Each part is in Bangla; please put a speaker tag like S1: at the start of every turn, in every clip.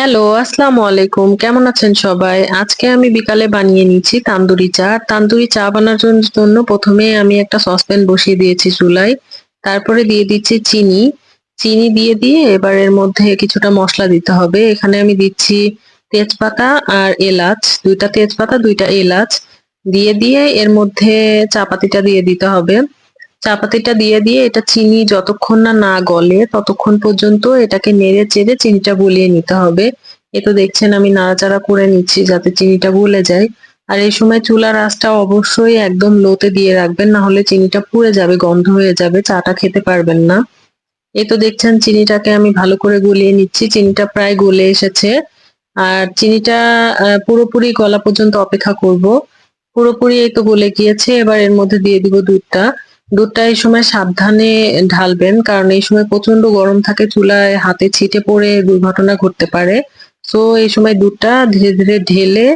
S1: হ্যালো, আসসালামু আলাইকুম। কেমন আছেন সবাই? আজকে আমি বিকালে বানিয়ে নিচ্ছি তান্দুরি চা। তান্দুরি চা বানানোর জন্য প্রথমে আমি একটা সসপ্যান বসিয়ে দিয়েছি চুলায়। তারপরে দিয়ে দিচ্ছি চিনি। চিনি দিয়ে দিয়ে এবার এর মধ্যে কিছুটা মশলা দিতে হবে। এখানে আমি দিচ্ছি তেজপাতা আর এলাচ। দুইটা তেজপাতা, দুইটা এলাচ দিয়ে, দিয়ে এর মধ্যে চা পাতিটা দিয়ে দিতে হবে। চা পাতিটা দিয়ে দিয়ে এটা চিনি যতক্ষণ না, না গলে ততক্ষণ পর্যন্ত এটাকে নেড়ে চেড়ে চিনিটা গলিয়ে নিতে হবে। এ তো দেখছেন আমি নাড়াচাড়া করে নিচ্ছি যাতে চিনিটা গলে যায়। আর এই সময় চুলার আঁচটা অবশ্যই একদম লোতে দিয়ে রাখবেন না হলে চিনিটা পুড়ে যাবে, গন্ধ হয়ে যাবে, চাটা খেতে পারবেন না। এই তো দেখছেন চিনিটাকে আমি ভালো করে গলিয়ে নিচ্ছি। চিনিটা প্রায় গলে এসেছে। আর চিনিটা পুরোপুরি গলা পর্যন্ত অপেক্ষা করব। পুরোপুরি এই তো গলে গিয়েছে। এবার এর মধ্যে দিয়ে দিব দুধটা। দুধটা এই সময় সাবধানে ঢালবেন কারণ এই সময় প্রচণ্ড গরম থাকে চুলায় হাতে ছিটে পড়ে দুর্ঘটনা ঘটতে পারে। সো এই সময় দুধটা ধীরে, ধীরে ঢেলে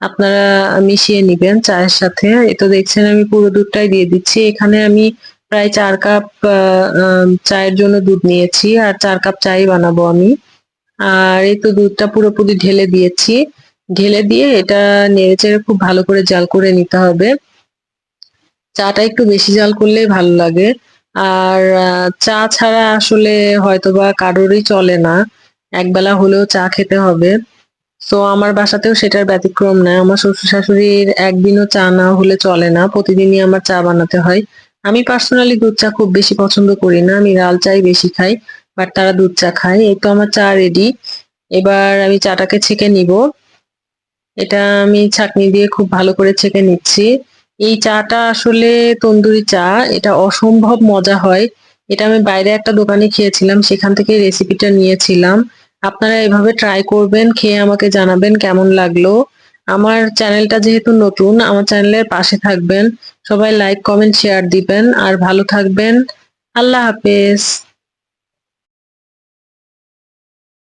S1: আপনারা মিশিয়ে নিবেন চায়ের সাথে। এই তো দেখছেন আমি পুরো দুধটাই দিয়ে দিচ্ছি। এখানে আমি প্রায় চার কাপ চায়ের জন্য দুধ নিয়েছি আর চার কাপ চাই বানাবো আমি। আর এই তো দুধটা পুরোপুরি ঢেলে দিয়েছি। ঢেলে দিয়ে এটা নেড়ে নেড়েচেড়ে খুব ভালো করে জাল করে নিতে হবে। চাটা একটু বেশি জাল করলেই ভালো লাগে। আর চা ছাড়া আসলে হয়তোবা কারোরই চলে না। একবেলা হলেও চা খেতে হবে। তো আমার বাসাতেও সেটার ব্যতিক্রম না। আমার শ্বশুর-শাশুড়ির একদিনও চা না হলে চলে না। প্রতিদিনই আমার চা বানাতে হয়। আমি পার্সোনালি দুধ চা খুব বেশি পছন্দ করি না। আমি লাল চাই বেশি খাই। বাট তারা দুধ চা খায়। এই তো আমার চা রেডি। এবার আমি চাটাকে ছেঁকে নিব। এটা আমি ছাঁকনি দিয়ে খুব ভালো করে ছেঁকে নিচ্ছি। এই চাটা আসলে তন্দুরি চা। এটা অসম্ভব মজা হয়। এটা আমি বাইরে একটা দোকানে খেয়েছিলাম। সেখান থেকে রেসিপিটা নিয়েছিলাম। আপনারা এভাবে ট্রাই করবেন, খেয়ে আমাকে জানাবেন কেমন লাগল। আমার চ্যানেলটা যেহেতু নতুন, আমার চ্যানেলের পাশে থাকবেন। সবাই লাইক, কমেন্ট, শেয়ার দিবেন। আর ভালো থাকবেন। আল্লাহ হাফেজ।